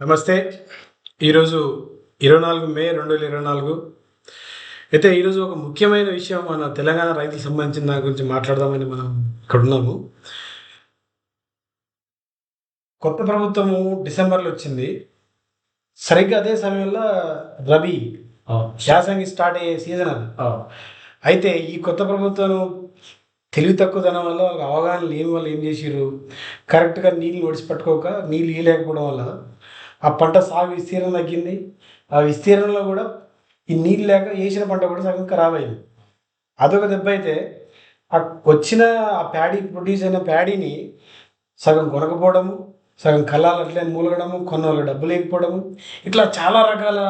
నమస్తే. ఈరోజు ఇరవై నాలుగు మే రెండు వేల ఇరవై నాలుగు. అయితే ఈరోజు ఒక ముఖ్యమైన విషయం మన తెలంగాణ రైతులకు సంబంధించిన దాని గురించి మాట్లాడదామని మనం ఇక్కడ ఉన్నాము. కొత్త ప్రభుత్వము డిసెంబర్లో వచ్చింది. సరిగ్గా అదే సమయంలో రబీ యాసంగి స్టార్ట్ అయ్యే సీజన్ అది. అయితే ఈ కొత్త ప్రభుత్వం తెలివి తక్కువదనం వల్ల అవగాహన లేని వాళ్ళు ఏం చేసిర్రు? కరెక్ట్గా నీళ్ళు ఒడిసి పట్టుకోక నీళ్ళు ఇవ్వలేకపోవడం వల్ల ఆ పంట సాగు విస్తీర్ణం తగ్గింది. ఆ విస్తీర్ణంలో కూడా ఈ నీళ్ళు లేక వేసిన పంట కూడా సగం ఖరాబ్ అయింది. అదొక దెబ్బ అయితే ఆ వచ్చిన ఆ ప్యాడీ ప్రొడ్యూస్ అయిన ప్యాడీని సగం కొనకపోవడము సగం కళ్ళాలు అట్లే మూలగడము కొన్న వాళ్ళు డబ్బు లేకపోవడము ఇట్లా చాలా రకాల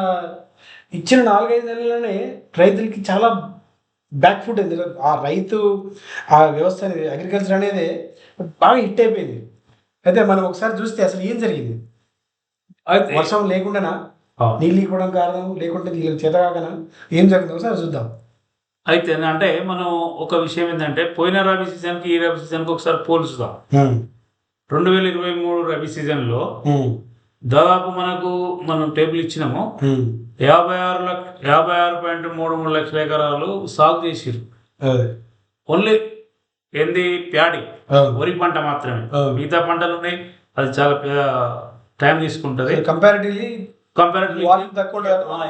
ఇచ్చిన నాలుగైదు నెలలనే రైతులకి చాలా బ్యాక్ ఫుట్ అయింది. ఆ రైతు ఆ వ్యవస్థ అనేది అగ్రికల్చర్ అనేది బాగా హిట్ అయిపోయింది. అయితే మనం ఒకసారి చూస్తే అసలు ఏం జరిగింది? వర్షం లేకుండానా. నీళ్ళు ఇవ్వడం కారణం? లేకుంటే నీళ్ళు చేతగాకనా ఏం జరిగింది ఒకసారి చూద్దాం. అయితే అంటే మనం ఒక విషయం ఏంటంటే పోయిన రబీ సీజన్కి ఈ రబీ సీజన్కి ఒకసారి పోల్చుదాం. రెండు వేల ఇరవై మూడు రబీ సీజన్లో దాదాపు మనకు మనం టేబుల్ ఇచ్చినాము. యాభై ఆరు లక్ష యాభై ఆరు పాయింట్ మూడు మూడు లక్షల ఎకరాలు సాగు చేసిరు. ఓన్లీ ఏంది? ప్యాడీ. వరి పంట మాత్రమే. మిగతా పంటలు ఉన్నాయి. అది చాలా టైం తీసుకుంటుంది. Comparatively comparatively.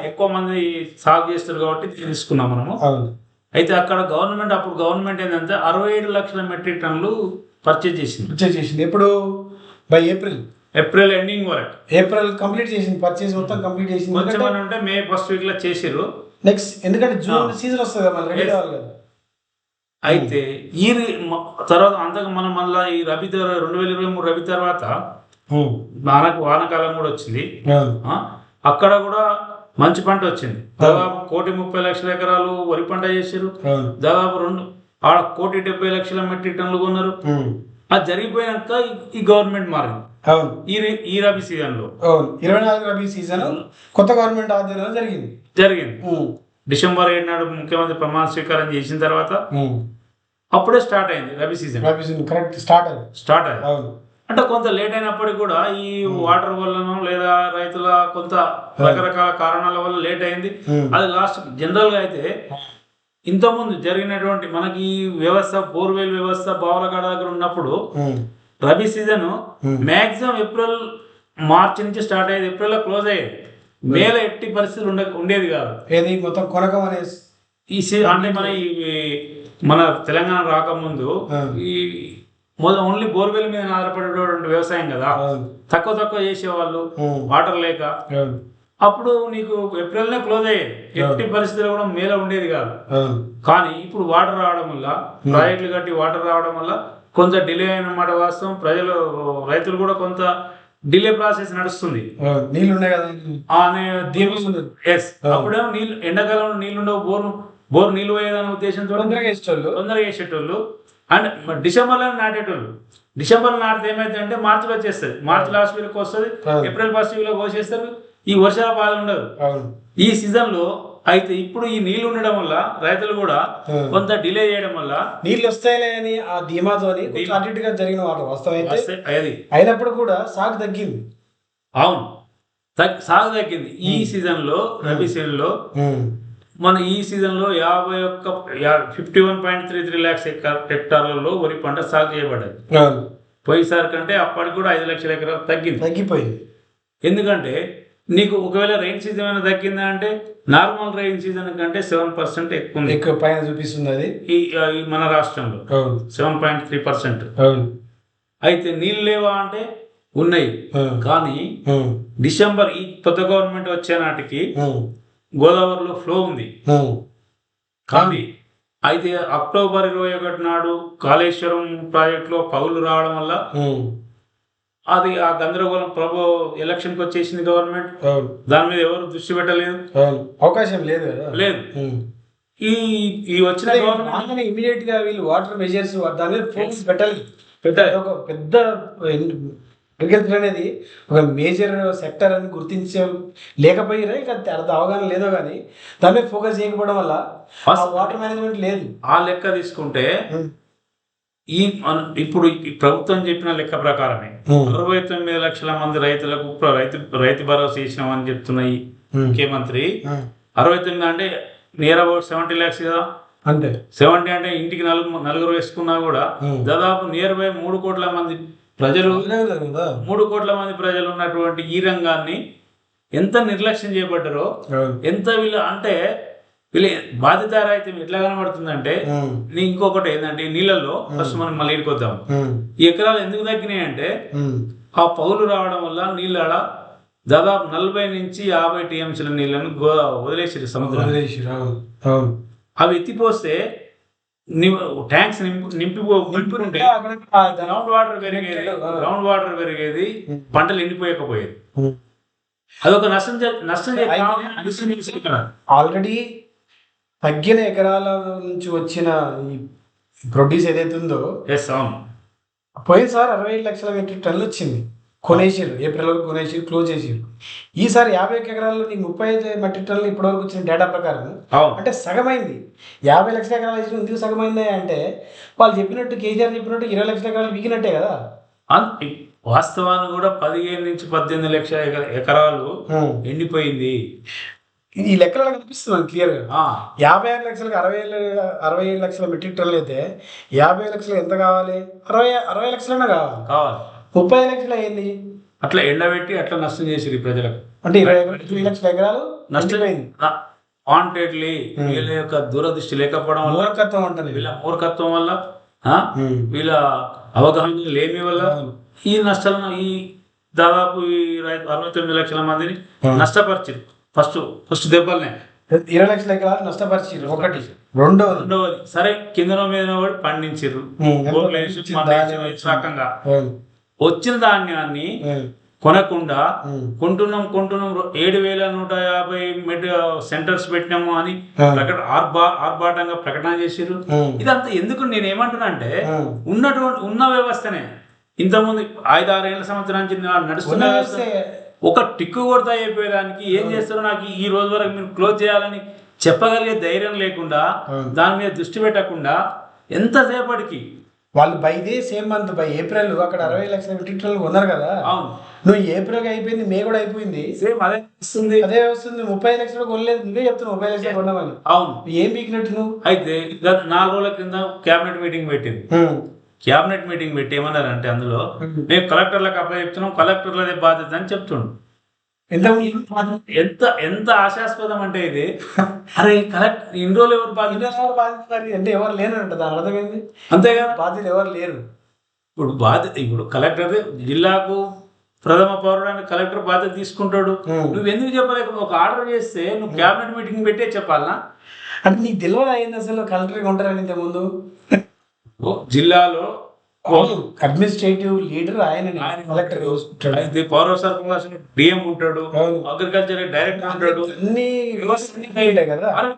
ఎక్కువ మంది సాగు చేస్తారు కాబట్టి తీసుకున్నాం మనము. అయితే అక్కడ గవర్నమెంట్ అప్పుడు గవర్నమెంట్ ఏంటంటే అరవై ఏడు లక్షల మెట్రిక్ టన్నులు పర్చేజ్ చేసింది. పర్చేజ్ చేసింది. ఎప్పుడు? బై ఏప్రిల్ ఏప్రిల్ ఎండింగ్ వరకు. ఏప్రిల్ కంప్లీట్ చేసింది. పర్చేజ్ మొత్తం కంప్లీట్ చేసింది. కొంచెం అని ఉంటే మే ఫస్ట్ వీక్లో చేసిర్రు. నెక్స్ట్ ఎందుకంటే జూన్. సీజన్ వస్తుంది కదా మళ్ళీ అయితే ఈ తర్వాత అంతకు మనం మళ్ళీ ఈ రబీ రెండు వేల ఇరవై మూడు రబీ తర్వాత వానకు వానకాలం కూడా వచ్చింది. అక్కడ కూడా మంచి పంట వచ్చింది. దాదాపు కోటి ముప్పై లక్షల ఎకరాలు వరి పంట అవును. దాదాపు రెండు ఆడ కోటి డెబ్బై లక్షల మెట్రిక్ టన్నులు కొన్నారు. అది జరిగిపోయాక ఈ- గవర్నమెంట్ మారింది. అవును. ఈ ఈ రబీ సీజన్లో అవును. ఇరవై నాలుగు రబీ సీజన్ కొత్త గవర్నమెంట్ ఆధ్వర్యంలో జరిగింది. జరిగింది. డిసెంబర్ ఏడు నాడు ముఖ్యమంత్రి ప్రమాణ స్వీకారం చేసిన తర్వాత. అప్పుడే స్టార్ట్ అయింది rabi season. Rabi season correct start అది స్టార్ట్ అయింది. అవును. అంటే కొంత లేట్ అయినప్పటికీ కూడా ఈ వాటర్ వల్లనో లేదా రైతుల కొంత రకరకాల కారణాల వల్ల లేట్ అయింది ఉమ్. అది లాస్ట్ జనరల్గా అయితే ఇంతకుముందు జరిగినటువంటి మనకి వ్యవస్థ బోర్వెల్ వ్యవస్థ బావులగాడ దగ్గర ఉన్నప్పుడు. Rabi season Hmm. Maximum April March నుంచి స్టార్ట్ అయ్యేది ఏప్రిల్లో క్లోజ్ అయ్యేది మేలో ఎట్టి పరిస్థితులు ఉండే ఉండేది కాదు ఏది మొత్తం కొనకం అనే ఈ అంటే మన ఈ మన తెలంగాణ రాకముందు Hmm. ఈ మొదలు ఓన్లీ బోర్వెల్ మీద ఆధారపడేటువంటి వ్యవసాయం కదా. తక్కువ తక్కువ చేసేవాళ్ళు. వాటర్ లేక. అప్పుడు నీకు ఏప్రిల్నే క్లోజ్ అయ్యేది. ఎట్టి పరిస్థితుల్లో కూడా మేలో ఉండేది కాదు. కానీ ఇప్పుడు వాటర్ రావడం వల్ల ప్రాజెక్టులు కట్టి వాటర్ రావడం వల్ల కొంత డిలే అయినమాట వాస్తవం. ప్రజలు రైతులు కూడా కొంత డిలే ప్రాసెస్ నడుస్తుంది. నీళ్ళు ఉన్నాయి కదా దీని ఎస్ అప్పుడేమో నీళ్ళు ఎండాకాలంలో నీళ్ళు ఉండవు బోర్ బోర్ నీళ్ళు పోయేదనే ఉద్దేశంతో తొందరగా ఇష్టోళ్ళు తొందరగా వేసేటోళ్ళు. అండ్ డిసెంబర్లో నాటేటోళ్ళు. డిసెంబర్ నాటితే ఏమైతే అంటే మార్చిలో వచ్చేస్తుంది. మార్చి లాస్ట్ వీక్ వస్తుంది. ఏప్రిల్ ఫస్ట్ వీక్లో కోసేస్తారు. ఈ వర్షాల బాధ ఉండదు అవును. ఈ సీజన్లో అయితే ఇప్పుడు ఈ నీళ్ళు ఉండడం వల్ల రైతులు కూడా. కొంత డిలే చేయడం వల్ల నీళ్ళు వస్తాయిలే అని ఆ ధీమాతోని కొంచెం అటు ఇటుగా జరిగిన వాటర్ వాస్తవం అయితే వస్తే అది అయినప్పుడు కూడా సాగు తగ్గింది. అవును. సాగు తగ్గింది. ఈ సీజన్లో రబీ సీజన్లో మన ఈ సీజన్లో యాభై ఒక్క fifty one point three three lakhs హెక్టార్లలో వరి పంట సాగు చేయబడ్డది. అవును. పోయినసారి కంటే అప్పటికి కూడా ఐదు లక్షల ఎకరాలు తగ్గింది. తగ్గిపోయింది. ఎందుకంటే నీకు ఒకవేళ రైన్ సీజన్ ఏమైనా తగ్గిందా అంటే నార్మల్ రైన్ సీజన్ కంటే సెవెన్ పర్సెంట్ ఎక్కువ ఎక్కువ పైన చూపిస్తుంది అది. ఈ మన రాష్ట్రంలో సెవెన్ పాయింట్ త్రీ పర్సెంట్ అవును. అయితే నీళ్ళు లేవా అంటే ఉన్నాయి. కానీ. డిసెంబర్ ఈ కొత్త గవర్నమెంట్ వచ్చే నాటికి. గోదావరిలో ఫ్లో ఉంది. కానీ అయితే అక్టోబర్ ఇరవై ఒకటి నాడు కాళేశ్వరం ప్రాజెక్టులో పగులు రావడం వల్ల. అది ఆ గందరగోళం ప్రభు ఎలక్షన్కి వచ్చేసింది గవర్నమెంట్. దాని మీద ఎవరు దృష్టి పెట్టలేదు. అవకాశం లేదు లేదు. ఈ ఈ వచ్చిన గవర్నమెంట్ ఇమీడియట్గా వీళ్ళు వాటర్ మెజర్స్ దాని మీద ఫోకస్ పెట్టాలి పెద్ద ఒక పెద్ద అగ్రికల్చర్ అనేది ఒక మేజర్ సెక్టర్ అని గుర్తించే లేకపోయినా ఇంకా అంత అవగాహన లేదో కానీ దాని మీద ఫోకస్ చేయకపోవడం వల్ల వాటర్ మేనేజ్మెంట్ లేదు. ఆ లెక్క తీసుకుంటే ఈ ఇప్పుడు ప్రభుత్వం చెప్పిన లెక్క ప్రకారమే అరవై తొమ్మిది లక్షల మంది రైతులకు రైతు రైతు భరోసా ఇచ్చినామని చెప్తున్న ఈ ఉమ్, ముఖ్యమంత్రి. అరవై తొమ్మిది అంటే నియర్ అబౌట్ సెవెంటీ ల్యాక్స్ కదా? అంతే. సెవెంటీ అంటే ఇంటికి నలుగురు నలుగురు వేసుకున్నా కూడా. దాదాపు నియర్ బై మూడు కోట్ల మంది ప్రజలు మూడు కోట్ల మంది ప్రజలు ఉన్నటువంటి ఈ రంగాన్ని ఎంత నిర్లక్ష్యం చేయబడ్డారో అవును. ఎంత వీళ్ళు అంటే వీళ్ళ బాధితారాయితం ఎట్లా కనబడుతుందంటే నీ ఇంకొకటి ఏంటంటే నీళ్ళల్లో ఫస్ట్ మనం మళ్ళీ ఇడికొద్దాం ఈ ఎకరాలు ఎందుకు తగ్గినాయి అంటే ఆ పౌలు రావడం వల్ల నీళ్ళ దాదాపు నలభై నుంచి యాభై టీఎంసీల నీళ్ళను గో వదిలేసారు సముద్రం అవి ఎత్తిపోస్తే ట్యాంక్స్ నింపు నింపుకుంటే గ్రౌండ్ వాటర్ పెరిగేది. గ్రౌండ్ వాటర్ పెరిగేది పంటలు ఎండిపోయకపోయేది. అదొక నష్టం నష్టం. ఆల్రెడీ తగ్గిన ఎకరాల నుంచి వచ్చిన ఈ ప్రొడ్యూస్ ఏదైతే ఉందో Yes, అవును పోయినసారి అరవై ఐదు లక్షల మెట్రిక్ టన్నులు వచ్చింది కొనేసిర్రు ఏప్రిల్ వరకు కొనేసిర్రు క్లోజ్ చేసిర్రు. ఈసారి యాభై ఒక్క ఎకరాల్లో నీకు ముప్పై ఐదు మెట్రిక్ టన్నులు ఇప్పటివరకు వచ్చిన డేటా ప్రకారం అంటే సగమైంది. యాభై లక్షల ఎకరాలు ఇచ్చిన ఎందుకు సగమైంది అంటే వాళ్ళు చెప్పినట్టు కేసీఆర్ చెప్పినట్టు ఇరవై లక్షల ఎకరాలు వీగినట్టే కదా. వాస్తవాన్ని కూడా పదిహేను నుంచి పద్దెనిమిది లక్షల ఎకర- ఎకరాలు. ఎండిపోయింది. ఇది ఈ లెక్కలలో కనిపిస్తుంది క్లియర్గా యాభై ఆరు లక్షలకు అరవై ఏళ్ళు అరవై ఏడు లక్షల మెట్రిక్ టన్నులు అయితే యాభై లక్షలు ఎంత కావాలి? అరవై అరవై లక్షలైనా కావాలి. కావాలి. ముప్పై లక్షలు అయింది అట్లా ఎండబెట్టి అట్లా నష్టం చేసిరు ఈ ప్రజలకు. అంటే ఇరవై లక్షల ఎకరాలు నష్టం నష్టపోయింది వాంటెడ్లీ వీళ్ళ యొక్క దూరదృష్టి లేకపోవడం వల్ల మూర్ఖత్వం అంటుంది వీళ్ళ. మూర్ఖత్వం వల్ల. వీళ్ళ అవగాహన లేమి వల్ల. ఈ నష్టాలను ఈ దాదాపు ఈ అరవై తొమ్మిది లక్షల మందిని. నష్టపరిచారు ఫస్ట్ ఫస్ట్ దెబ్బలనే. ఇరవై లక్షల ఎకరాలు నష్టపరిచారు ఒకటి రెండోది. రెండవది సరే కిందనో మీద పండించారు రకంగా. వచ్చిన ధాన్యాన్ని. కొనకుండా. కొంటున్నాం కొంటున్నాం ఏడు వేల నూట యాభై మెడ్ సెంటర్స్ పెట్టినాము అని. ప్రకట ఆర్భా ఆర్భాటంగా ప్రకటన చేసిర్రు ఉమ్. ఇదంతా ఎందుకు నేను ఏమంటున్నా అంటే. ఉన్నటువంటి ఉన్న వ్యవస్థనే ఇంతకుముందు ఐదు ఆరు ఏళ్ళ సంవత్సరం నుంచి నడుస్తున్న. ఒక టిక్కు కొడతా అయిపోయేదానికి ఏం చేస్తారో నాకు ఈ రోజు వరకు మీరు క్లోజ్ చేయాలని చెప్పగలిగే ధైర్యం లేకుండా. దాని మీద దృష్టి పెట్టకుండా ఎంతసేపటికి వాళ్ళు by they same month by April అక్కడ అరవై లక్షల మెట్రిక్ టన్నులు కొన్నారు కదా. అవును. నువ్వు ఏప్రిల్ అయిపోయింది మే కూడా అయిపోయింది. సేమ్ అదే వస్తుంది. అదే వస్తుంది. ముప్పై లక్షలు కొనలేదు. నువ్వే చెప్తున్నావు ముప్పై లక్షలు కొన్నామని అవును. ఏం పీకినట్టు నువ్వు? అయితే గత నాలుగు రోజుల కింద క్యాబినెట్ మీటింగ్ పెట్టింది. క్యాబినెట్ మీటింగ్ పెట్టి ఏమన్నారంటే అందులో ఉమ్. మేము కలెక్టర్లకు అప్లై చెప్తున్నాం కలెక్టర్లదే బాధ్యత అని చెప్తుండు. ఎంత ఎంత ఎంత ఆశాస్పదం అంటే ఇది. అరే కలెక్ట్ ఇన్ని రోజులు ఎవరు బాధ్యత ఎవరు? అంటే ఎవరు లేనంట దాని అర్థమైంది? అంతేగా? బాధ్యత ఎవరు లేరు. ఇప్పుడు బాధ్యత ఇప్పుడు కలెక్టర్ జిల్లాకు ప్రథమ పౌరుడానికి కలెక్టర్ బాధ్యత తీసుకుంటాడు. నువ్వు ఎందుకు చెప్పలేక ఒక ఆర్డర్ చేస్తే నువ్వు క్యాబినెట్ మీటింగ్ పెట్టే చెప్పాలనా? అంటే నీకు తెలియదు అయింది అసలు కలెక్టర్గా ఉంటారని ఇంత ముందు ఓ జిల్లాలో అడ్మినిస్ట్రేటివ్ లీడర్ ఆయన కలెక్టర్ అయితే పౌర డిఎం ఉంటాడు. అగ్రికల్చర్ డైరెక్టర్ ఉంటాడు. అన్ని వ్యవస్థ కదా.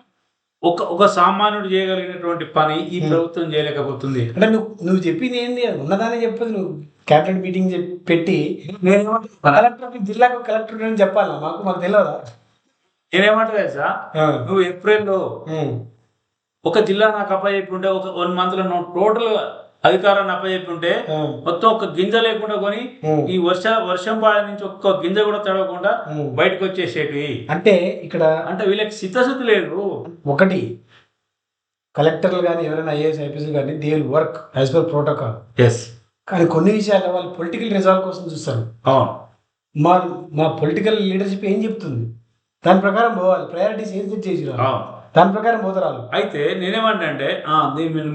ఒక ఒక సామాన్యుడు చేయగలిగినటువంటి పని ఈ ప్రభుత్వం చేయలేకపోతుంది. అంటే నువ్వు నువ్వు చెప్పింది ఏంది? ఉన్నదానే చెప్పదు నువ్వు క్యాబినెట్ మీటింగ్ పెట్టి నేనేమంటున్నా? కలెక్టర్ జిల్లాకు కలెక్టర్ అని చెప్పాలా? మాకు మాకు తెలియదా నేనేమంటా తెలుసా? నువ్వు ఏప్రిల్లో. ఒక జిల్లా నాకు అప్పచెప్పి ఉంటే ఒక వన్ మంత్లో నువ్వు టోటల్ అధికారాన్ని అప్పచెప్పి ఉంటే ఉమ్. మొత్తం ఒక గింజ లేకుండా కొని. ఈ వర్ష వర్షం పాడ నుంచి ఒక్క గింజ కూడా తడవకుండా. బయటకు వచ్చేసేటివి అంటే ఇక్కడ అంటే వీళ్ళకి చిత్తశుద్ధి లేదు. ఒకటి కలెక్టర్లు కానీ ఎవరైనా I A S I P S కానీ they will work as per protocol yes కానీ కొన్ని విషయాల్లో వాళ్ళు పొలిటికల్ రిజాల్వ్ కోసం చూస్తారు. మా మా పొలిటికల్ లీడర్షిప్ ఏం చెప్తుంది? దాని ప్రకారం పోవాలి. ప్రయారిటీస్ ఏం సెట్ చేసి దాని ప్రకారం పోతారు అయితే నేనేమంటా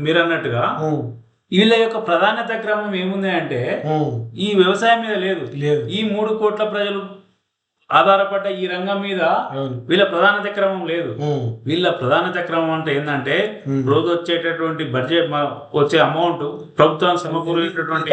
మీరు- అన్నట్టుగా. వీళ్ళ యొక్క ప్రాధాన్యత క్రమం ఏముంది అంటే. ఈ వ్యవసాయం మీద లేదు. లేదు. ఈ మూడు కోట్ల ప్రజలు ఆధారపడ్డ ఈ రంగం మీద వీళ్ళ ప్రాధాన్యత క్రమం లేదు. వీళ్ళ ప్రధానత క్రమం అంటే ఏంటంటే. రోజు వచ్చేటటువంటి బడ్జెట్ వచ్చే అమౌంట్ ప్రభుత్వానికి సమకూరేటటువంటి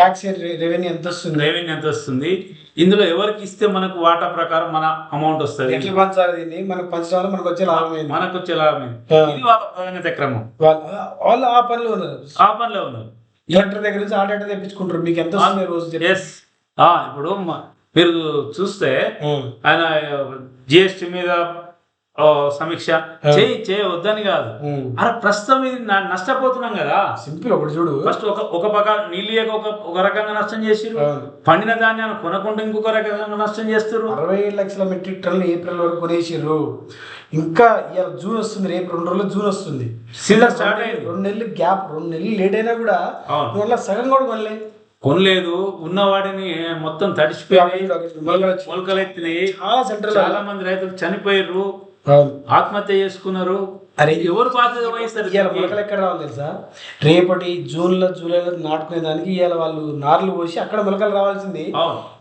రెవెన్యూ ఎంత వస్తుంది? రెవెన్యూ ఎంత వస్తుంది? ఇందులో ఎవరికి ఇస్తే మనకు వాటా ప్రకారం మన అమౌంట్ వస్తుంది? ఎట్లా పంచాలి దీన్ని? మనకు పంచడం మనకు వచ్చే లాభం మనకు వచ్చే లాభం ఇది. వాళ్ళ ప్రాధాన్యత క్రమం వాళ్ళ- వాళ్ళు ఆ పనిలో ఉన్నారు. ఆ పనిలో ఉన్నారు. కలెక్టర్ దగ్గర నుంచి ఆ డేటా తెప్పించుకుంటారు మీకు ఎంత వస్తుంది రోజు. ఎస్ ఇప్పుడు మీరు చూస్తే. ఆయన జిఎస్టీ మీద సమీక్ష. చేయి చేయి వద్దని కాదు. అరే ప్రస్తుతం ఇది నష్టపోతున్నాం కదా. సింపుల్ ఒకటి చూడు. ఫస్ట్ ఒక ఒక పక్క నీళ్ళు ఒక ఒక రకంగా నష్టం చేసిరు. పండిన ధాన్యాన్ని కొనకుండా ఇంకొక రకంగా నష్టం చేస్తారు అరవై ఏడు లక్షల మెట్రిక్ టన్నులు ఏప్రిల్ వరకు కొనేసిర్రు. ఇంకా ఇవాళ జూన్ వస్తుంది రేపు రెండు రోజులు జూన్ వస్తుంది. సీజన్ స్టార్ట్ అయింది. రెండు నెలలు గ్యాప్ రెండు నెలలు లేట్ అయినా కూడా. ఇవాళ సగం కూడా కొనలే. కొనలేదు. ఉన్న వాటిని మొత్తం తడిచిపోయి మొలకలు ఎత్తినాయి. చాలా మంది రైతులు చనిపోయారు ఆత్మహత్య చేసుకున్నారు. అరే ఎవరు బాధ్యత వహిస్తారు ఇవాళ మొలకలు ఎక్కడ రావాలి తెలుసా? రేపటి జూన్లో జూలైలో నాటుకునే దానికి ఇవాళ వాళ్ళు నార్లు పోసి అక్కడ మొలకలు రావాల్సింది.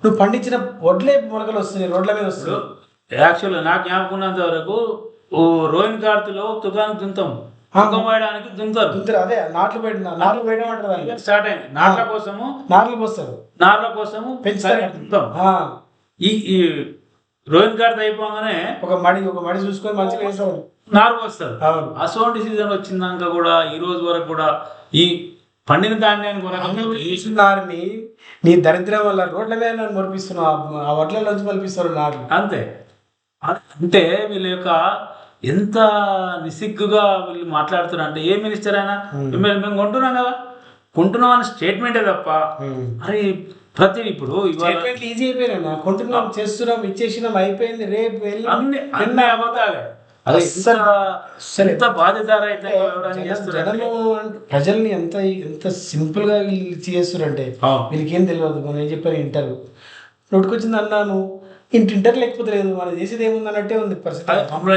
నువ్వు పండించిన వడ్లే మొలకలు వస్తున్నాయి రోడ్ల మీద వస్తుంది యాక్చువల్ నాకు జ్ఞాపకం ఉన్నంత వరకు ఓ రోహిన్ కార్తెలో తుకాన్ దుంతాం తుకం వేయడానికి దుంతారు దుంతరు అదే నాట్లు పెట్టిన నాట్లు వేయడం అంటారు స్టార్ట్ అయింది. నాట్ల కోసము నార్లు పోస్తారు. నార్ల కోసము పెంచుతారు. దుంతాం ఈ రోహిన్ కార్తె అయిపోగానే ఒక మడి ఒక మడి చూసుకొని మంచిగా వేసావు నారు వస్తారు అవును. అసోంటి సీజన్ వచ్చిందాక కూడా ఈ రోజు వరకు కూడా ఈ పండిన ధాన్యాన్ని నారిని నీ దరిద్రం వల్ల రోడ్ల మీద నన్ను మొరిపిస్తున్నావు. ఆ వడ్ల నుంచి మలిపిస్తారు అంతే. అంటే వీళ్ళ యొక్క ఎంత నిసిగ్గుగా వీళ్ళు మాట్లాడుతున్నారు. అంటే ఏ మినిస్టర్ అయినా మేము. మేము కొంటున్నాం కదా. కొంటున్నాం అనే స్టేట్మెంటే తప్ప అరే ప్రతి ఇప్పుడు ఈజీ అయిపోయినా కొంటున్నాం చేస్తున్నాం ఇచ్చేసినాం అయిపోయింది రేపు వెళ్ళి అన్ని అన్ని అబద్ధాలే ఎంత జనము ప్రజల్ని ఎంత ఎంత సింపుల్గా అవును. వీళ్ళకి ఏం తెలియదు. మనం ఏం చెప్పారు ఇంటర్ నోటికొచ్చింది అన్నాను. ఇంటి ఇంటర్ లేకపోతే లేదు. మనం చేసేది ఏముంది అన్నట్టే ఉంది పరిస్థితి.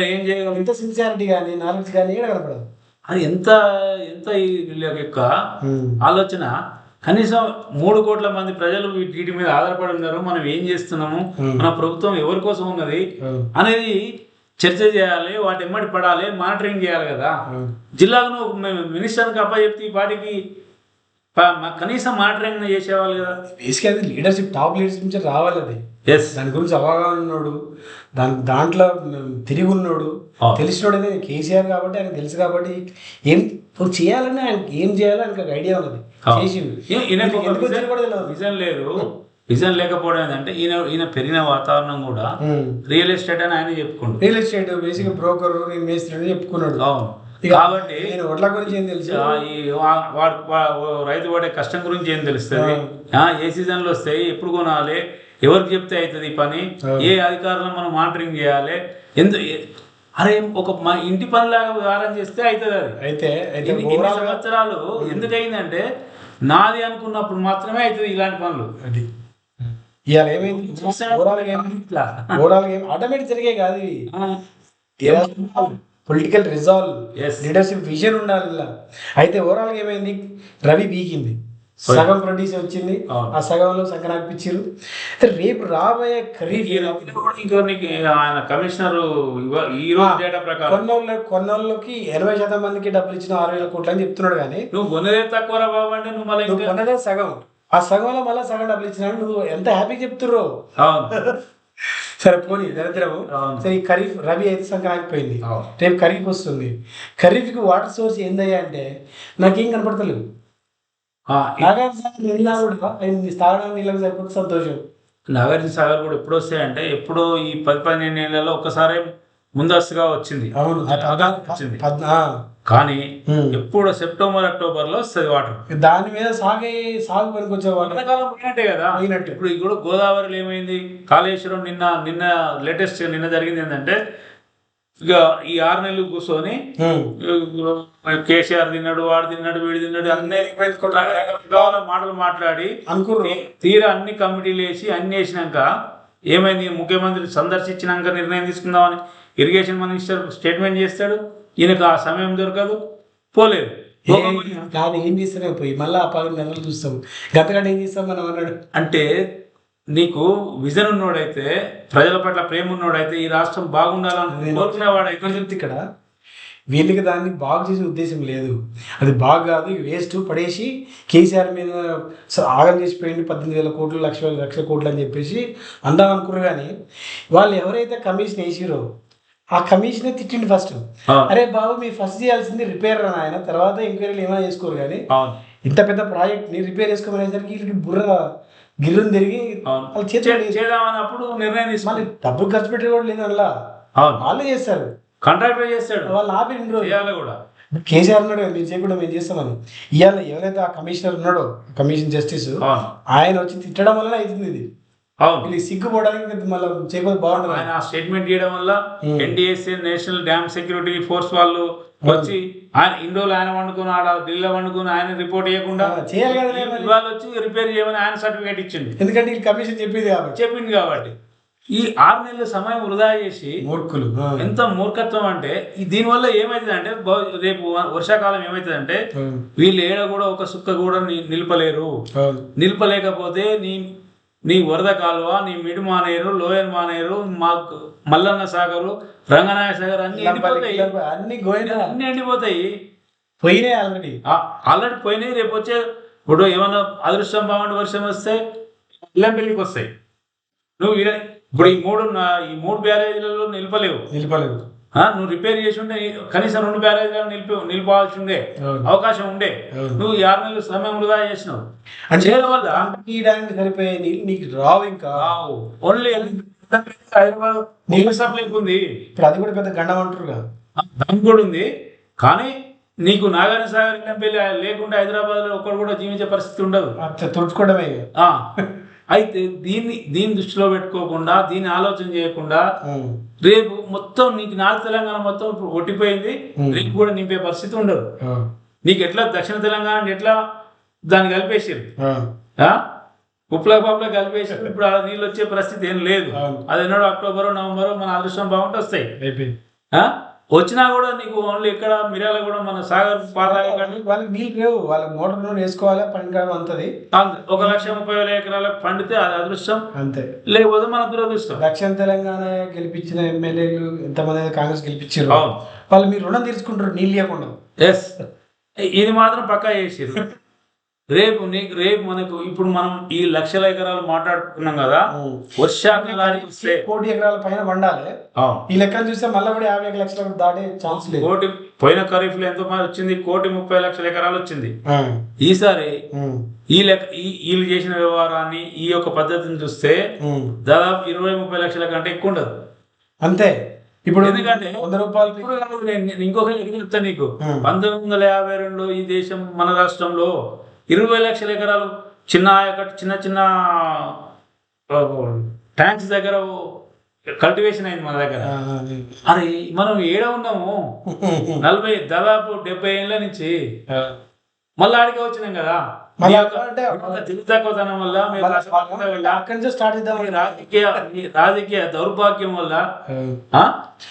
ఏం చేయగలం? ఎంత సిన్సియారిటీ కానీ నాలెడ్జ్ కానీ ఏడ కనపడదు. అది ఎంత ఎంత వీళ్ళ యొక్క ఆలోచన? కనీసం మూడు కోట్ల మంది ప్రజలు వీటి మీద ఆధారపడి ఉన్నారు. మనం ఏం చేస్తున్నాము? మన ప్రభుత్వం ఎవరి కోసం ఉన్నది? అనేది చర్చ చేయాలి వాటి ఎమ్మడి పడాలి మానిటరింగ్ చేయాలి కదా. జిల్లాకు మినిస్టర్కి అప్ప చెప్తే ఈ పాటికి ప- మ- కనీసం మానిటరింగ్ చేసేవాళ్ళు కదా. బేసిక్ అది లీడర్షిప్ టాప్ లీడర్షిప్ నుంచి రావాలి అది. ఎస్ దాని గురించి అవగాహన ఉన్నాడు దాని దాంట్లో తిరిగి ఉన్నాడు. తెలిసినోడు కేసీఆర్ కాబట్టి ఆయనకు తెలుసు కాబట్టి ఏం ఇప్పుడు చేయాలని ఆయనకి ఏం చేయాలో ఆయనకు ఒక ఐడియా ఉన్నది. ఎందుకు విజన్- లేదు. విజన్ లేకపోవడం ఏంటంటే ఈయన ఈయన పెరిగిన వాతావరణం కూడా రియల్ ఎస్టేట్ అని ఆయన చెప్పుకుంటు రియల్ ఎస్టేట్ బేసిక్ బ్రోకర్ నేను మేస్త్రి చెప్పుకున్నాడు. అవును. కాబట్టి నేను వడ్ల గురించి ఏం తెలుసు? రైతు పడే కష్టం గురించి ఏం తెలుస్తుంది? ఆ, ఏ సీజన్లో వస్తాయి? ఎప్పుడు కొనాలి? ఎవరికి చెప్తే అవుతుంది ఈ పని? ఏ అధికారులను మనం మానిటరింగ్ చేయాలి? ఎందు ఏ- అరే ఒక మా ఇంటి పనిలాగా వ్యవహారం చేస్తే అవుతుంది అది. అయితే ఇన్ని- సంవత్సరాలు ఎందుకు అయిందంటే నాది అనుకున్నప్పుడు మాత్రమే అవుతుంది ఇలాంటి పనులు. అది. ఇవాళ ఏమైంది? ఆటోమేటిక్ జరిగే కాదు పొలిటికల్ రిజాల్వ్. లీడర్షిప్ విజన్ ఉండాలి ఇలా. అయితే ఓవరాల్గా ఏమైంది? రవి బీకింది సగం ప్రొడ్యూస్ వచ్చింది. ఆ సగంలో సగం ఆగిపించారు అయితే రేపు రాబోయే కూడా ఇంకో ఆయన కమిషనర్ ఈ రోజు డేటా ప్రకారం. కొన్నోళ్ళ కొన్నోళ్ళకి ఎనభై శాతం మందికి డబ్బులు ఇచ్చిన ఆరు వేల కోట్లు అని చెప్తున్నాడు కానీ నువ్వు కొనేదే తక్కువ రా బాబు అంటే నువ్వు మళ్ళీ కొన్నదే సగం. ఆ సగంలో మళ్ళీ సగం డబ్బులు ఇచ్చినా నువ్వు ఎంత హ్యాపీ చెప్తుర్రో. అవును. సరే పోనీ దరిద్రము. సరే ఈ ఖరీఫ్ రవి అయితే ఆగిపోయింది అవును. రేపు ఖరీఫ్ వస్తుంది. ఖరీఫ్కి వాటర్ సోర్స్ ఏందయ్యా అంటే నాకేం కనపడతలేవు ఆ, నాగార్జున సాగర్ నీళ్ళ కూడా ఆయన తాగడానికి నీళ్ళకి సరిపోతే సంతోషం. నాగార్జున సాగర్ కూడా ఎప్పుడు వస్తాయంటే ఎప్పుడో ఈ పది పదిహేను ఏళ్ళలో ఒకసారి ముందస్తుగా వచ్చింది. అవును. వచ్చింది. కానీ. ఎప్పుడు సెప్టెంబర్ అక్టోబర్లో వస్తుంది వాటర్. దాని మీద సాగే సాగు పనికొచ్చే వాటర్. ఎండాకాలం పోయినట్టే కదా. పోయినట్టు. ఇప్పుడు ఇప్పుడు గోదావరిలో ఏమైంది? కాళేశ్వరం నిన్న నిన్న లేటెస్ట్ నిన్న జరిగింది ఏంటంటే ఇక ఈ ఆరు నెలలు కూర్చొని కేసీఆర్ తిన్నాడు వాడు తిన్నాడు వీడు తిన్నాడు అన్నీ రకరకాల మాటలు మాట్లాడి అనుకుర్రు. తీ- తీరా అన్ని కమిటీలు వేసి అన్ని వేసినాక ఏమైంది? ముఖ్యమంత్రి సందర్శించినాక నిర్ణయం తీసుకుందామని ఇరిగేషన్ మినిస్టర్ స్టేట్మెంట్ చేస్తాడు ఈయనకు ఆ సమయం దొరకదు పోలేదు. కానీ ఏం చేస్తానే పోయి మళ్ళీ ఆ పది నెలలు చూస్తాం. గతగడ ఏం చేస్తాం మనం అన్నాడు. అంటే నీకు విజన్ ఉన్నోడైతే ప్రజల పట్ల ప్రేమ ఉన్నోడైతే ఈ రాష్ట్రం బాగుండాలని కోరుకునేవాడైతే ఇక్కడ? చెప్తే ఇక్కడ వీళ్ళకి దాన్ని బాగు చేసే ఉద్దేశం లేదు. అది బాగు కాదు వేస్ట్ పడేసి కేసీఆర్ మీద ఆగం చేసిపోయింది పద్దెనిమిది వేల కోట్లు లక్ష లక్ష కోట్లు అని చెప్పేసి అందాం అనుకున్నారు కానీ వాళ్ళు ఎవరైతే కమిషన్ వేసిరో ఆ కమిషనే తిట్టిండి ఫస్ట్. అరే బాబు మీరు ఫస్ట్ చేయాల్సింది రిపేర్ రా ఆయన తర్వాత ఎంక్వైరీలు ఏమైనా చేసుకోరు కానీ ఇంత పెద్ద ప్రాజెక్ట్ని రిపేర్ చేసుకోమనేసరికి వీళ్ళకి బుర్ర గిర్రం తిరిగి వాళ్ళ చేతిలో చే- చేద్దామని అప్పుడు నిర్ణయం తీసుకుని డబ్బులు ఖర్చు పెట్టి కూడా లేదు అలా వాళ్ళే చేస్తారు. కాంట్రాక్టర్ చేస్తాడు. వాళ్ళు ఆపి చేయాలి కూడా. కేసీఆర్ ఉన్నాడు మీరు చేయకుండా మేము చేస్తామని ఇవాళ ఎవరైతే ఆ కమిషనర్ ఉన్నాడో కమిషన్ జస్టిస్ ఆయన వచ్చి తిట్టడం వల్ల అవుతుంది ఇది. అవును సిగ్గుపోవడానికి మళ్ళీ చేయకపోతే బాగుంటుంది ఆయన ఆ స్టేట్మెంట్ చేయడం వల్ల. N D S A national dam security force వాళ్ళు వచ్చి ఆయన ఇన్ని రోజులు ఆయన వండుకుని ఆడ ఢిల్లీలో వండుకుని ఆయన రిపోర్ట్ చేయకుండా చేయాలి కదా. ఇవాళ వచ్చి రిపేర్ చేయమని ఆయన సర్టిఫికేట్ ఇచ్చింది ఎందుకంటే వీళ్ళు కమిషన్ చెప్పింది కాబట్టి చెప్పింది కాబట్టి ఈ ఆరు నెలల సమయం వృధా చేసి మూర్ఖులు. ఎంత మూర్ఖత్వం అంటే ఈ దీనివల్ల ఏమవుతుంది అంటే రేపు వర్షాకాలం ఏమవుతుంది అంటే. వీళ్ళు ఏడ కూడా ఒక సుక్క కూడా నిలపలేరు. నిలపలేకపోతే నీ నీ వరద కాలువ నీ మిడి మానేరు లోయర్ మానేరు మా మల్లన్న సాగరు రంగనాయ సాగర్ అన్ని ఎండిపోతాయి. అన్ని గోయినా అన్ని ఎండిపోతాయి. పోయినాయి ఆల్రెడీ ఆల్రెడీ పోయినాయి రేపు వచ్చే ఇప్పుడు ఏమన్నా అదృష్టం బాగుండి వర్షం వస్తే ఇళ్ళం పెళ్ళికి వస్తాయి నువ్వు ఇప్పుడు ఈ మూడు ఈ మూడు బ్యారేజీలలో నిలపలేవు. నిలపలేదు. ఆ, నువ్వు రిపేర్ చేసి ఉంటే కనీసం రెండు బ్యారేజీలను నిలిపి నిలిపవలసి ఉండే. అవకాశం ఉండే. నువ్వు ఆరు నెలలు సమయం వృధా చేసినావు. అంటే చేయడం వల్ల తీయడానికి సరిపోయే నీళ్ళు నీకు రావు ఇంకా. ఓన్లీ హైదరాబాద్ నీళ్ళ సప్లై ఉంది. ఇప్పుడు అది కూడా పెద్ద గండం అంటారు కదా దానికి కూడా ఉంది. కానీ నీకు నాగార్జున సాగర్ లేకుండా హైదరాబాద్లో ఒక్కడు కూడా జీవించే పరిస్థితి ఉండదు. తుడుచుకోవడమే అయితే దీన్ని దీన్ని దృష్టిలో పెట్టుకోకుండా దీన్ని ఆలోచన చేయకుండా. రేపు మొత్తం నీకు నార్త్ తెలంగాణ మొత్తం ఇప్పుడు ఒట్టిపోయింది. రేపు కూడా నింపే పరిస్థితి ఉండదు. నీకు ఎట్లా దక్షిణ తెలంగాణ ఎట్లా దాన్ని కలిపేసారు ఆ. ఉప్పుల పప్పుల కలిపేసి ఇప్పుడు ఆ నీళ్ళు వచ్చే పరిస్థితి ఏం లేదు. అది ఎన్నడో అక్టోబర్ నవంబర్ మన అదృష్టం బాగుంటే వస్తాయి? వచ్చినా కూడా నీకు ఓన్లీ ఇక్కడ మిర్యాల కూడా మన సాగర్ వాళ్ళకి నీళ్ళు లేవు. వాళ్ళ మోటార్ నూనె వేసుకోవాలి పండుగ అంతది. ఒక లక్ష ముప్పై వేల ఎకరాలకు పండితే అది అదృష్టం. అంతే. లేకపోతే మన దురదృష్టం. దక్షిణ తెలంగాణ గెలిపించిన ఎమ్మెల్యేలు ఎంతమంది కాంగ్రెస్ గెలిపించారు వాళ్ళు మీరు రుణం తీర్చుకుంటారు నీళ్ళు ఇవ్వకుండా ఎస్ ఇది మాత్రం పక్కా చేసారు రేపు నీకు రేపు మనకు ఇప్పుడు మనం ఈ లక్షల ఎకరాలు మాట్లాడుకున్నాం కదా వర్షాకాలానికి వస్తే కోటి ఎకరాల పైన పండాలి. ఈ లెక్కలు చూస్తే మళ్ళీ కూడా యాభై ఒక లక్షలకు దాటే ఛాన్స్ లేదు కోటి పోయిన ఖరీఫ్లో ఎంత మంది వచ్చింది కోటి ముప్పై లక్షల ఎకరాలు వచ్చింది ఆ. ఈసారి. ఈ లెక్క ఈ వీళ్ళు చేసిన వ్యవహారాన్ని ఈ యొక్క పద్ధతిని చూస్తే. దాదాపు ఇరవై ముప్పై లక్షల కంటే ఎక్కువ ఉండదు అంతే ఇప్పుడు ఎందుకంటే వంద రూపాయలు ఇప్పుడు ఇంకొక చెప్తా నీకు. పంతొమ్మిది వందల యాభై రెండు ఈ దేశం మన రాష్ట్రంలో ఇరవై లక్షల ఎకరాలు చిన్న ఆయకట్టు చిన్న చిన్న ట్యాంక్స్ దగ్గర కల్టివేషన్ అయింది మన దగ్గర. అరే మనం ఏడ ఉన్నాము? నలభై దాదాపు డెబ్బై ఏళ్ళ నుంచి. మళ్ళీ ఆడికే వచ్చినాం కదా? వల్ల అక్కడి నుంచే స్టార్ట్ చేద్దాం. రాజకీయ రాజకీయ దౌర్భాగ్యం వల్ల?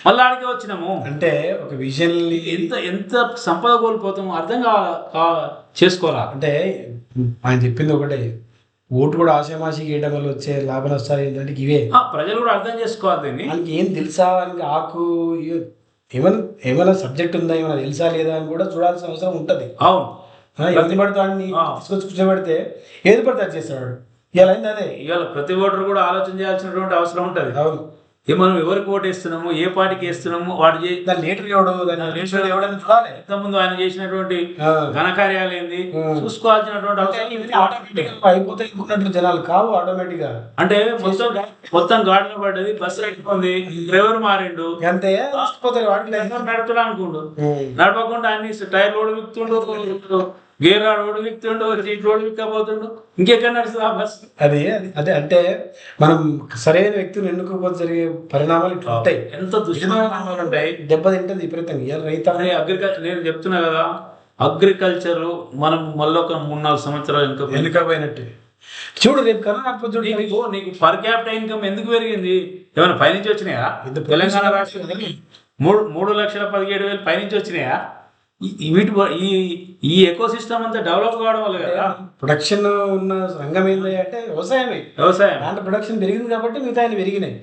మళ్ళీ ఆడికే వచ్చినాము. అంటే ఒక విజన్ ఎంత ఎంత సంపద కోల్పోతామో అర్థం కావాలా కావాలా చేసుకోవాలా అంటే ఆయన చెప్పింది ఒకటే. ఓటు కూడా ఆశామాషి గీయడం వల్ల వచ్చే లాభ నష్టాలు ఏంటంటే ఇవే. ఆ, ప్రజలు కూడా అర్థం చేసుకోవాలి దీన్ని. వాళ్ళకి ఏం తెలుసా? వాళ్ళకి ఆకు ఏమైనా ఏమైనా సబ్జెక్ట్ ఉందా? ఏమైనా తెలుసా లేదా అని కూడా చూడాల్సిన అవసరం ఉంటుంది. అవును. ఏది పడితే వాడిని కూర్చోబెడితే ఏది పడితే అది చేస్తాడు? ఇలా అయింది అదే? ఇవాళ ప్రతి ఓటర్ కూడా ఆలోచన చేయాల్సినటువంటి అవసరం ఉంటుంది. అవును. ఏ మనం ఎవరికి ఓటు వేస్తున్నాము ఏ పార్టీకి వేస్తున్నాము వాడు దాని లీటర్ ఎవడు లీటర్ ఎవడని చూడాలి. ఇంతకుముందు ఆయన చేసినటువంటి. ఘనకార్యాలు ఏంది. చూసుకోవాల్సినటువంటి అనుకున్నట్లు జనాలు కావు ఆటోమేటిక్గా. అంటే మొత్తం మొత్తం గాడిలో పడ్డది బస్సు ఎక్కిపోయింది డ్రైవర్ మారిండు. అంతే నడుపుతున్నా అనుకుండు. ఉమ్. నడపకుండా అన్ని టైర్ రోడ్డు విక్తుండు గేర్ రోడ్డు విక్తుండు రోడ్డు విక్కబోతుండు. ఇంకెక్కడ నడుస్తుంది ఆ బస్ అది అది అంటే మనం సరైన వ్యక్తిని ఎన్నుకోకపోతే జరిగే పరిణామాలు ఇట్లా ఉంటాయి. ఎంత దుష్పరిణామాలు ఉంటాయి? దెబ్బ తింటది విపరీతంగా. రైతు అగ్రికల్చర్ నేను చెప్తున్నా కదా అగ్రికల్చర్ మనం మళ్ళీ ఒక మూడు నాలుగు సంవత్సరాలు ఇంకా వెనుకపోయినట్టు చూడు రేపు రాకపోతే చూడు నీకు నీకు పర్ క్యాపిటల్ ఇన్కమ్ ఎందుకు పెరిగింది? ఏమైనా పైనుంచి వచ్చినాయా? ఇంత తెలంగాణ రాష్ట్రం మూడు మూడు లక్షల పదిహేడు వేలు పైనుంచి వచ్చినాయా? వీటి ఈ ఈ ఎకో సిస్టమ్ అంతా డెవలప్ కావడం వల్ల కదా. ప్రొడక్షన్ ఉన్న రంగం ఏంటి అంటే వ్యవసాయమే. వ్యవసాయం. దాంట్లో ప్రొడక్షన్ పెరిగింది కాబట్టి మిగతా ఆయన పెరిగినాయి.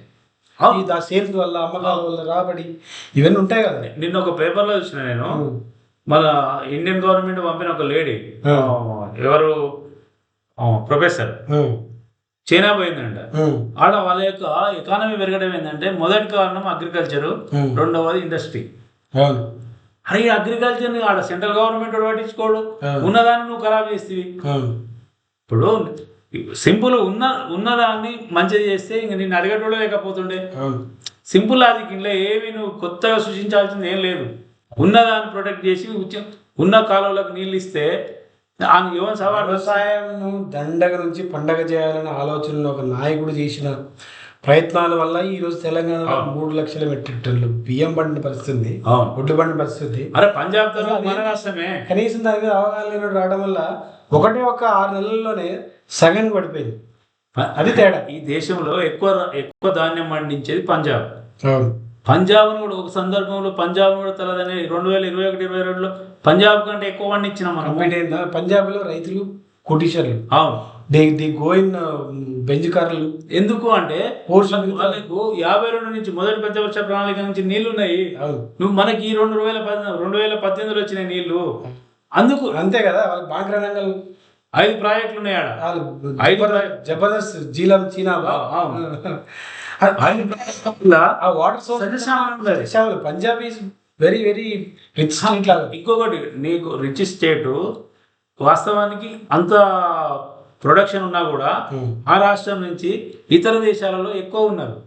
దా సేల్స్ వల్ల అమ్మకాల వల్ల రాబడి ఇవన్నీ ఉంటాయి కదా. నిన్న ఒక పేపర్లో చూసిన నేను. మన ఇండియన్ గవర్నమెంట్ పంపిన ఒక లేడీ. ఎవరు? ప్రొఫెసర్. చైనా పోయిందంట. ఆడ వాళ్ళ యొక్క ఎకానమీ పెరగడం ఏంటంటే మొదటి కారణం అగ్రికల్చర్. రెండవది ఇండస్ట్రీ అరే ఈ అగ్రికల్చర్ని ఆడ సెంట్రల్ గవర్నమెంట్ పట్టించుకోడు. ఉన్నదాన్ని నువ్వు ఖరాబ్ చేస్తేవి. అవును ఇప్పుడు సింపుల్ ఉన్న ఉన్నదాన్ని మంచిగా చేస్తే ఇంక నిన్ను అడగటోడే లేకపోతుండే. సింపుల్ లాజిక్ ఇంట్లో ఏమి నువ్వు కొత్తగా సృష్టించాల్సింది ఏం లేదు. ఉన్నదాన్ని ప్రొటెక్ట్ చేసి ఉన్న కాలువలకు నీళ్ళు ఇస్తే వ్యవసాయం దండగ నుంచి పండగ చేయాలనే ఆలోచనలో ఒక నాయకుడు చేసిన ప్రయత్నాల వల్ల ఈ రోజు తెలంగాణలో మూడు లక్షల మెట్రిక్ టన్నులు బియ్యం పండిన పరిస్థితి ఒడ్లు పండిన పరిస్థితి. అరే పంజాబ్ తర్వాత మన రాష్ట్రమే. కనీసం దాని మీద అవగాహన లేనోడు రావడం వల్ల ఒకటే ఒక ఆరు నెలల్లోనే సగం పడిపోయింది. అది తేడా. ఈ దేశంలో ఎక్కువ ఎక్కువ ధాన్యం పండించేది పంజాబ్. పంజాబ్ను కూడా ఒక సందర్భంలో పంజాబ్ కూడా తలదని రెండు వేల ఇరవై ఒకటి ఇరవై రెండులో పంజాబ్ కంటే ఎక్కువ పండించినాం మనం కంప్లీట్ అయిందా? పంజాబ్లో రైతులు కోటీశ్వర్లు. అవును. దే దే గోయిన్ బెంజ్ కార్లు ఎందుకు అంటే వాళ్ళకు యాభై రెండు నుంచి మొదటి పంచవర్ష ప్రణాళిక నుంచి నీళ్ళు ఉన్నాయి నువ్వు మనకి ఈ రెండు వేల రెండు వేల పద్దెనిమిదిలో వచ్చిన నీళ్ళు. అందుకు అంతే కదా వాళ్ళకి బాంక్ రంగాలు ఐదు ప్రాజెక్టులు ఉన్నాయి ఆడ. వాళ్ళు ఐదు Jabardasth Jhelum Chenab water source. Punjab very very rich state లాగా. ఇంకొకటి నీకు రిచ్ స్టేట్ వాస్తవానికి అంత ప్రొడక్షన్ ఉన్నా కూడా. ఆ రాష్ట్రం నుంచి ఇతర దేశాలలో ఎక్కువ ఉన్నారు.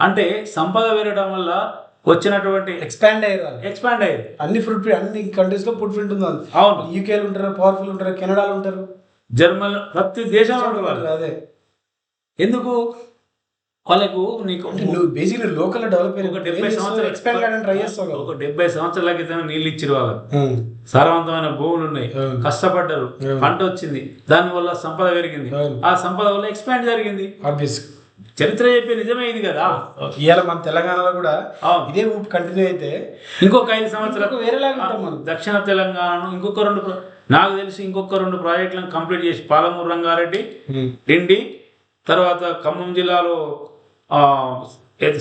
అంటే సంపద పెరగడం వల్ల వచ్చినటువంటి ఎక్స్పాండ్ అయ్యారు ఎక్స్పాండ్ అయ్యేది అన్ని ఫుడ్ అన్ని కంట్రీస్లో ఫుడ్ ప్రింట్ ఉంది అవును. యూకేలు ఉంటారు పవర్ఫుల్ ఉంటారు కెనడాలో ఉంటారు. జర్మన్ ప్రతి దేశంలో ఉండేవాళ్ళు అదే. ఎందుకు? వాళ్ళకు నీకు నువ్వు బేసిక్లీ లోకల్ డెవలప్ ఒక డెబ్బై సంవత్సరాలు ఎక్స్పాండ్ కావడానికి ట్రై చేస్తావు కదా. ఒక డెబ్బై సంవత్సరాల క్రితం నీళ్ళు ఇచ్చారు వాళ్ళకు. సారవంతమైన భూములు ఉన్నాయి. కష్టపడ్డారు. పంట వచ్చింది. దాని వల్ల సంపద పెరిగింది. ఆ సంపద వల్ల ఎక్స్పాండ్ జరిగింది. చరిత్ర చెప్పే నిజమే ఇది కదా. ఇవాళ మన తెలంగాణలో కూడా ఇదే ఊపు కంటిన్యూ అయితే ఇంకొక ఐదు సంవత్సరాలు ఇంకొక వేరేలాగా ఉంటాం. దక్షిణ తెలంగాణను ఇంకొక రెండు నాకు తెలిసి ఇంకొక రెండు ప్రాజెక్టులను కంప్లీట్ చేసి పాలమూరు రంగారెడ్డి డిండి తర్వాత ఖమ్మం జిల్లాలో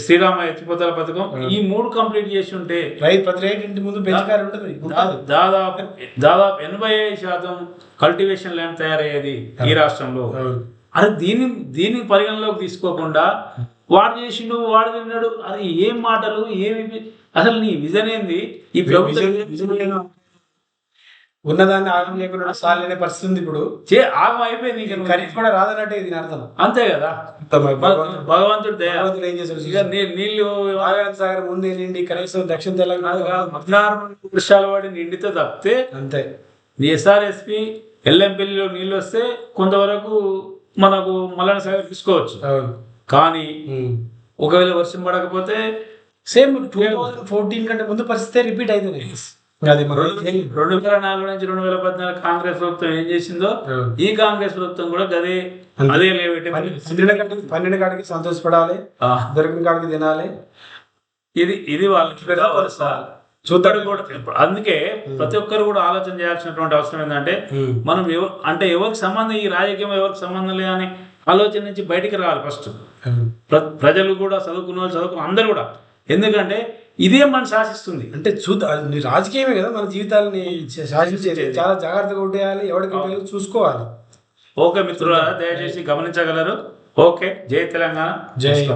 శ్రీరామ ఎత్తిపోతల పథకం? ఈ మూడు కంప్లీట్ చేసి ఉంటే రైతు ప్రతి రైతు ఇంటి ముందు దాదాపు దాదాపు ఎనభై ఐదు శాతం కల్టివేషన్ ల్యాండ్ తయారయ్యేది ఈ రాష్ట్రంలో. అది దీన్ని దీన్ని పరిగణలోకి తీసుకోకుండా వాడు చేసిండు వాడు తిన్నాడు అది ఏం మాటలు ఏమి అసలు నీ విజన్ ఏంది? ఈ ప్రభుత్వం ఉన్నదాన్ని ఆగం లేకుండా సాలేనే పరిస్థితి ఉంది ఇప్పుడు. చే ఆగం అయిపోయింది ఇక. ఖరీదు కూడా రాదన్నట్టే దీని అర్థం. అంతే కదా? భగవంతుడు భగవంతుడు ఏం చేశాడు ఇక నీ- నీళ్ళు నాగార్జున సాగర్ ముందు ఏంటి కనీసం దక్షిణ తెలంగాణ పద్నారు వర్షాలు పడి నిండితే తప్పితే అంతే. నీ ఎస్ఆర్ఎస్పి ఎల్ఎంపల్లిలో నీళ్ళు వస్తే కొంతవరకు మనకు మల్లన సాగర్ తీసుకోవచ్చు. కానీ ఒకవేళ వర్షం పడకపోతే సేమ్ టూ థౌజండ్ ఫోర్టీన్ కంటే ముందు పరిస్థితి రిపీట్ అవుతుంది అది. రెండు వేల నాలుగు నుంచి రెండు వేల పద్నాలుగు కాంగ్రెస్ ప్రభుత్వం ఏం చేసిందో. ఈ కాంగ్రెస్ ప్రభుత్వం కూడా గదే అదే పన్నె- పన్నెండు కాడికి సంతోషపడాలి దొరికిన కాడికి తినాలి. ఇది ఇది వాళ్ళకి వరుస. చూద్దాం. ఇక్కడ కూడా అందుకే ప్రతి ఒక్కరు కూడా ఆలోచన చేయాల్సినటువంటి అవసరం ఏంటంటే మనం అంటే ఎవరికి సంబంధం ఈ రాజకీయం ఎవరికి సంబంధం లేదని ఆలోచన నుంచి బయటికి రావాలి ఫస్ట్. ప్ర- ప్రజలు కూడా చదువుకున్న వాళ్ళు చదువుకున్న అందరూ కూడా. ఎందుకంటే ఇదే మనం శాసిస్తుంది. అంటే చూద్దాం రాజకీయమే కదా మన జీవితాలని శాసించేది. చాలా జాగ్రత్తగా ఉండేయాలి ఎవరికి చూసుకోవాలి. ఓకే మిత్రులారా దయచేసి గమనించగలరు. ఓకే జై తెలంగాణ. జై.